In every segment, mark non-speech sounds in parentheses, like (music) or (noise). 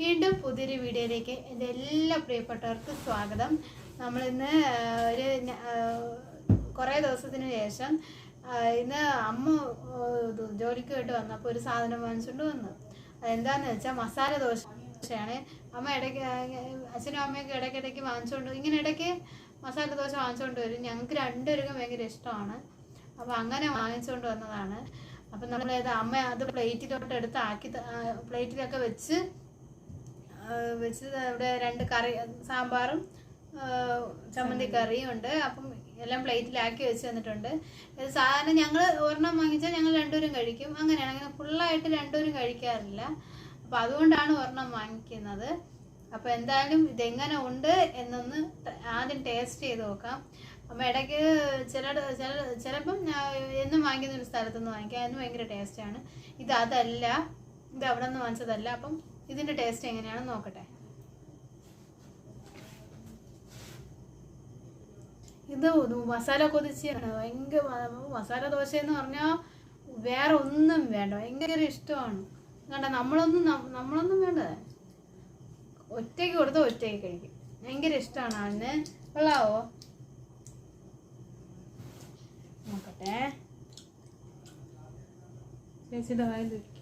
വീണ്ടും പുതിയൊരു വീഡിയോയിലേക്ക് എന്റെ എല്ലാ പ്രിയപ്പെട്ടവർക്കും സ്വാഗതം. നമ്മളിന്ന് ഒരു കുറേ ദിവസത്തിന് ശേഷം ഇന്ന് അമ്മ ജോലിക്ക് പോയിട്ട് വന്നപ്പോൾ ഒരു സാധനം വാങ്ങിച്ചുകൊണ്ട് വന്നു. അതെന്താണെന്ന് വെച്ചാൽ മസാല ദോശ ദോശയാണ്. അമ്മ ഇടയ്ക്ക് അച്ഛനും അമ്മയൊക്കെ ഇടയ്ക്കിടയ്ക്ക് വാങ്ങിച്ചുകൊണ്ട് ഇങ്ങനെ ഇടയ്ക്ക് മസാല ദോശ വാങ്ങിച്ചുകൊണ്ട് വരും. ഞങ്ങൾക്ക് രണ്ടുപേർക്കും ഭയങ്കര ഇഷ്ടമാണ്. അപ്പോൾ അങ്ങനെ വാങ്ങിച്ചുകൊണ്ട് വന്നതാണ്. അപ്പം നമ്മളേത് അമ്മ അത് പ്ലേറ്റിലോട്ട് എടുത്ത് ആക്കി പ്ലേറ്റിലൊക്കെ വെച്ച് വെച്ച് ഇവിടെ രണ്ട് കറി സാമ്പാറും ചമ്മന്തി കറിയും ഉണ്ട്. അപ്പം എല്ലാം പ്ലേറ്റിലാക്കി വെച്ച് തന്നിട്ടുണ്ട്. സാധാരണ ഞങ്ങൾ ഒരെണ്ണം വാങ്ങിച്ചാൽ ഞങ്ങൾ രണ്ടുപേരും കഴിക്കും. അങ്ങനെയാണ് അങ്ങനെ ഫുള്ളായിട്ട് രണ്ടുപേരും കഴിക്കാറില്ല. അപ്പം അതുകൊണ്ടാണ് ഒരെണ്ണം വാങ്ങിക്കുന്നത്. അപ്പോൾ എന്തായാലും ഇതെങ്ങനെ ഉണ്ട് എന്നൊന്ന് ആദ്യം ടേസ്റ്റ് ചെയ്ത് നോക്കാം. അപ്പം ഇടയ്ക്ക് ചില ചില ചിലപ്പം എന്നും വാങ്ങിക്കുന്ന ഒരു സ്ഥലത്തുനിന്ന് വാങ്ങിക്കാം. അതിന് ഭയങ്കര ടേസ്റ്റാണ്. ഇത് അതല്ല ഇത് അവിടെ നിന്ന് വാങ്ങിച്ചതല്ല. അപ്പം ഇതിന്റെ ടേസ്റ്റ് എങ്ങനെയാണെന്ന് നോക്കട്ടെ. ഇത് മസാല കൊതിച്ചാണ് ഭയങ്കര മസാല ദോശ എന്ന് പറഞ്ഞാൽ വേറെ ഒന്നും വേണ്ട. ഭയങ്കര ഇഷ്ടമാണ്. കണ്ട നമ്മളൊന്നും നമ്മളൊന്നും വേണ്ടത് ഒറ്റയ്ക്ക് കൊടുത്ത ഒറ്റയ്ക്ക് കഴിക്കും. ഭയങ്കര ഇഷ്ടമാണ് അവന് കൊള്ളാവോ? നോക്കട്ടെ. ചേച്ചിയുടെ വായിൽ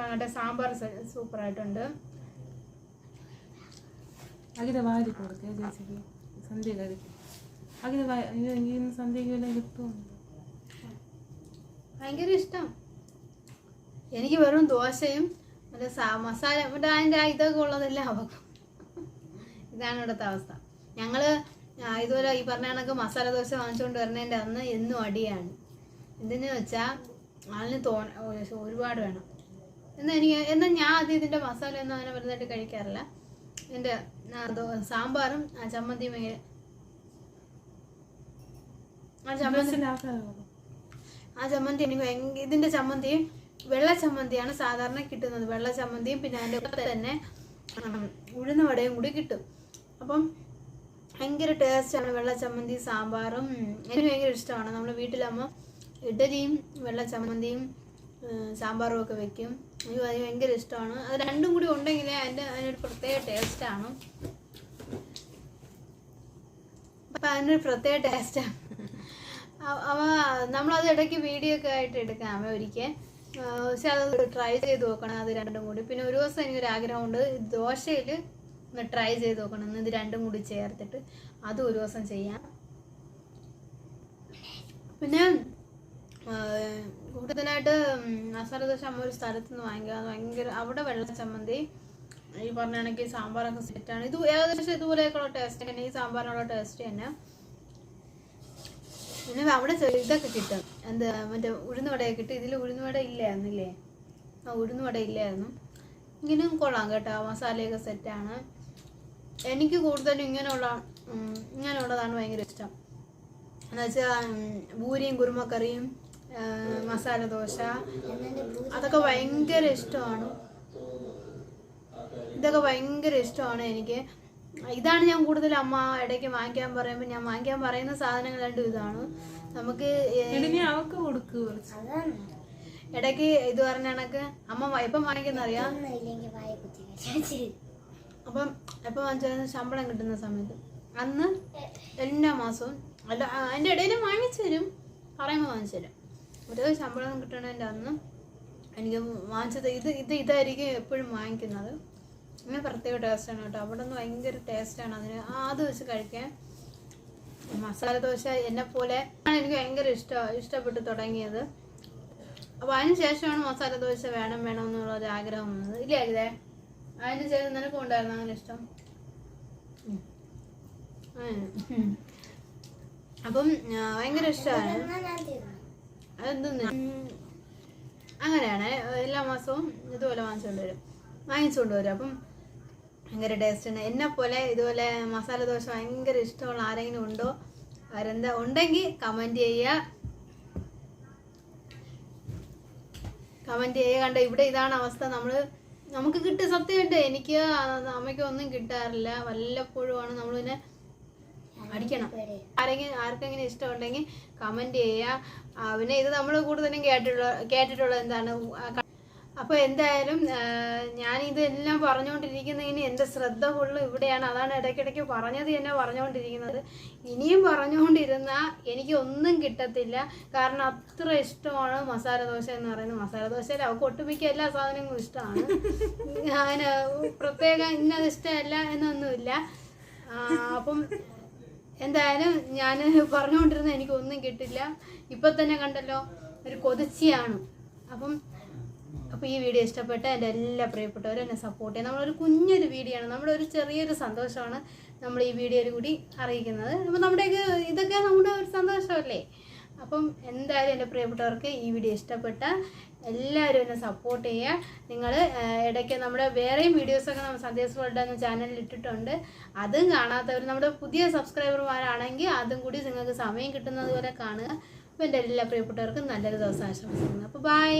അങ്ങോട്ടെ സാമ്പാർ സൂപ്പറായിട്ടുണ്ട്. അകിത വാരി കൊടുക്കേ ചേച്ചിക്ക്. സന്ധ്യ കഴിക്കും അകിത വായ ഇന്ന് സന്ധ്യക്ക് വല്ല കിട്ടുമുണ്ട് ഭയങ്കര ഇഷ്ടം. എനിക്ക് വെറും ദോശയും മറ്റേ മസാല മറ്റേ അതിന്റെ ഇതൊക്കെ ഉള്ളതെല്ലാം അവക്കും. ഇതാണ് ഇവിടുത്തെ അവസ്ഥ. ഞങ്ങൾ ഇതുപോലെ ഈ പറഞ്ഞ കണക്ക് മസാല ദോശ വാങ്ങിച്ചുകൊണ്ട് വരുന്നതിന്റെ അന്ന് എന്നും അടിയാണ്. എന്തെന്ന് വെച്ചാൽ അതിന് തോ ഒരു- ഒരുപാട് വേണം. എന്നാൽ എനിക്ക് എന്നാൽ ഞാൻ അത് ഇതിന്റെ മസാല ഒന്നും അങ്ങനെ വലുതായിട്ട് കഴിക്കാറില്ല. എന്റെ സാമ്പാറും ആ ചമ്മന്തിയും ഭയങ്കര ആ ചമ്മന്തി ചമ്മന്തി എനിക്ക് ഇതിന്റെ ചമ്മന്തി വെള്ള ചമ്മന്തിയാണ് സാധാരണ കിട്ടുന്നത്. വെള്ള ചമ്മന്തിയും പിന്നെ അതിന്റെ കൂടെ തന്നെ ഉഴുന്ന വടയും കൂടി കിട്ടും. അപ്പം ഭയങ്കര ടേസ്റ്റാണ് വെള്ള ചമ്മന്തി സാമ്പാറും എനിക്ക് ഭയങ്കര ഇഷ്ടമാണ്. നമ്മുടെ വീട്ടിലാകുമ്പോൾ ഇഡലിയും വെള്ള ചമ്മന്തിയും സാമ്പാറും ഒക്കെ വെക്കും. എനിക്ക് അത് ഭയങ്കര ഇഷ്ടമാണ്. അത് രണ്ടും കൂടി ഉണ്ടെങ്കിൽ അതിന്റെ അതിനൊരു പ്രത്യേക ടേസ്റ്റാണ് അപ്പം അതിനൊരു പ്രത്യേക ടേസ്റ്റാണ് അവ നമ്മളത് ഇടയ്ക്ക് വീഡിയോ ഒക്കെ ആയിട്ട് എടുക്കാം അവ ഒരിക്കൽ. പക്ഷെ അത് ട്രൈ ചെയ്ത് നോക്കണം അത് രണ്ടും കൂടി. പിന്നെ ഒരു ദിവസം എനിക്കൊരു ആഗ്രഹമുണ്ട്. ദോശയിൽ ഒന്ന് ട്രൈ ചെയ്ത് നോക്കണം. ഇത് രണ്ടും കൂടി ചേർത്തിട്ട്. അതും ഒരു ദിവസം ചെയ്യാം. പിന്നെ കൂടുതലായിട്ട് മസാല ദോശ അമ്മ ഒരു സ്ഥലത്ത് നിന്ന് വാങ്ങിക്കുക ഭയങ്കര അവിടെ വെള്ള ചമ്മന്തി. ഈ പറഞ്ഞ കണക്ക് സാമ്പാറൊക്കെ സെറ്റാണ് ഇത് ഏകദേശം ഇതുപോലെയൊക്കെയുള്ള ടേസ്റ്റ് തന്നെ. ഈ സാമ്പാറിനുള്ള ടേസ്റ്റ് തന്നെ. പിന്നെ അവിടെ ഇതൊക്കെ കിട്ടും. എന്താ മറ്റേ ഉഴുന്നുവടയൊക്കെ കിട്ടും. ഇതിൽ ഉഴുന്നുവട ഇല്ലായിരുന്നില്ലേ? ആ ഉഴുന്നുവട ഇല്ലായിരുന്നു. ഇങ്ങനെയും കൊള്ളാം കേട്ടോ. മസാലയൊക്കെ സെറ്റാണ് എനിക്ക് കൂടുതലും ഇങ്ങനെയുള്ള ഇങ്ങനെയുള്ളതാണ് ഭയങ്കര ഇഷ്ടം. എന്നുവെച്ചാൽ ഭൂരിയും ആ, മസാല ദോശ. അതൊക്കെ ഭയങ്കര ഇഷ്ടമാണ്. ഇതൊക്കെ ഭയങ്കര ഇഷ്ടമാണ് എനിക്ക്. ഇതാണ് ഞാൻ കൂടുതൽ അമ്മ ഇടയ്ക്ക് വാങ്ങിക്കാൻ പറയുമ്പോൾ ഞാൻ വാങ്ങിക്കാൻ പറയുന്ന സാധനങ്ങൾ രണ്ടും ഇതാണ്. നമുക്ക് അവക്ക് ഇടയ്ക്ക് ഇത് പറഞ്ഞ കണക്ക് അമ്മ എപ്പം വാങ്ങിക്കുന്ന അറിയാം അപ്പം എപ്പം വാങ്ങിച്ചാൽ ശമ്പളം കിട്ടുന്ന സമയത്ത്. അന്ന് എല്ലാ മാസവും അല്ല അതിന്റെ ഇടയിൽ വാങ്ങിച്ചു തരും. പറയുമ്പോൾ വാങ്ങിച്ചു തരും. ഒരു ശമ്പളം കിട്ടണതിന്റെ അന്ന്. എനിക്ക് വാങ്ങിച്ചത് ഇത് ഇത് ഇതായിരിക്കും എപ്പോഴും വാങ്ങിക്കുന്നത്. അങ്ങനെ പ്രത്യേക ടേസ്റ്റാണ് കേട്ടോ. അവിടെ നിന്ന് ഭയങ്കര ടേസ്റ്റാണ് അതിന്. അത് വെച്ച് കഴിക്കാൻ മസാല ദോശ എന്നെ പോലെ ആണ് എനിക്ക് ഭയങ്കര ഇഷ്ടം ഇഷ്ടപ്പെട്ട് തുടങ്ങിയത്. അപ്പോൾ അതിന് ശേഷമാണ് മസാല ദോശ വേണം വേണം എന്നുള്ള ഒരു ആഗ്രഹം വന്നത്. ഇല്ലേ അല്ലേ അതിന് ശേഷം നിനക്കും ഉണ്ടായിരുന്നു അങ്ങനെ ഇഷ്ടം. അപ്പം ഭയങ്കര ഇഷ്ടമാണ്. അതെന്തെന്ന് അങ്ങനെയാണ്. എല്ലാ മാസവും ഇതുപോലെ വാങ്ങിച്ചുകൊണ്ട് വരും. വാങ്ങിച്ചുകൊണ്ട് വരും. അപ്പം ഭയങ്കര ടേസ്റ്റാണ് എന്നെ പോലെ ഇതുപോലെ മസാല ദോശ ഭയങ്കര ഇഷ്ടമുള്ള ആരെങ്കിലും ഉണ്ടോ? അവരെന്താ ഉണ്ടെങ്കിൽ കമന്റ് ചെയ്യുക. കമന്റ് ചെയ്യുക. കണ്ട ഇവിടെ ഇതാണ് അവസ്ഥ. നമ്മൾ നമുക്ക് കിട്ടിയ സത്യമായിട്ട് എനിക്ക് അമ്മയ്ക്ക് ഒന്നും കിട്ടാറില്ല. വല്ലപ്പോഴുമാണ് നമ്മൾ പിന്നെ അടിക്കണം ആരെങ്കിലും ആർക്കെങ്കിലും ഇഷ്ടമുണ്ടെങ്കിൽ കമന്റ് ചെയ്യുക. പിന്നെ ഇത് നമ്മൾ കൂടുതലും കേട്ടിട്ടുള്ള കേട്ടിട്ടുള്ള എന്താണ്? അപ്പോൾ എന്തായാലും ഞാൻ ഇതെല്ലാം പറഞ്ഞുകൊണ്ടിരിക്കുന്നതിന് എന്റെ ശ്രദ്ധ ഫുള്ള് ഇവിടെയാണ്. അതാണ് ഇടയ്ക്കിടയ്ക്ക് പറഞ്ഞത് തന്നെ പറഞ്ഞുകൊണ്ടിരിക്കുന്നത്. ഇനിയും പറഞ്ഞുകൊണ്ടിരുന്നാൽ എനിക്ക് ഒന്നും കിട്ടത്തില്ല. കാരണം അത്ര ഇഷ്ടമാണ് മസാല ദോശ എന്ന് പറയുന്നത്. മസാല ദോശയിൽ അവൾക്ക് ഒട്ടുമിക്ക എല്ലാ സാധനങ്ങളും ഇഷ്ടമാണ്. (laughs) ഞാൻ പ്രത്യേകം ഇന്നത് ഇഷ്ടമല്ല എന്നൊന്നുമില്ല. അപ്പം എന്തായാലും ഞാൻ പറഞ്ഞുകൊണ്ടിരുന്ന എനിക്ക് ഒന്നും കിട്ടില്ല. ഇപ്പം തന്നെ കണ്ടല്ലോ ഒരു കൊതിച്ചിയാണ്. അപ്പം അപ്പോൾ ഈ വീഡിയോ ഇഷ്ടപ്പെട്ട എന്റെ എല്ലാ പ്രിയപ്പെട്ടവരും എന്നെ സപ്പോർട്ട് ചെയ്യാം. നമ്മളൊരു കുഞ്ഞൊരു വീഡിയോ ആണ്. നമ്മുടെ ഒരു ചെറിയൊരു സന്തോഷമാണ് നമ്മൾ ഈ വീഡിയോയിൽ കൂടി അറിയിക്കുന്നത്. അപ്പോൾ നമ്മുടെയൊക്കെ ഇതൊക്കെ നമ്മുടെ ഒരു സന്തോഷമല്ലേ? അപ്പം എന്തായാലും എന്റെ പ്രിയപ്പെട്ടവർക്ക് ഈ വീഡിയോ ഇഷ്ടപ്പെട്ട എല്ലാവരും എന്നെ സപ്പോർട്ട് ചെയ്യുക. നിങ്ങൾ ഇടയ്ക്ക് നമ്മുടെ വേറെയും വീഡിയോസൊക്കെ നമ്മൾ സന്ദേശ് വേൾഡ് എന്ന ചാനലിൽ ഇട്ടിട്ടുണ്ട്. അതും കാണാത്തവർ നമ്മുടെ പുതിയ സബ്സ്ക്രൈബർമാരാണെങ്കിൽ അതും കൂടി നിങ്ങൾക്ക് സമയം കിട്ടുന്നത് കാണുക. അപ്പോൾ എന്റെ എല്ലാ പ്രിയപ്പെട്ടവർക്കും നല്ലൊരു ദിവസം ആശംസിക്കുന്നു. അപ്പോൾ ബൈ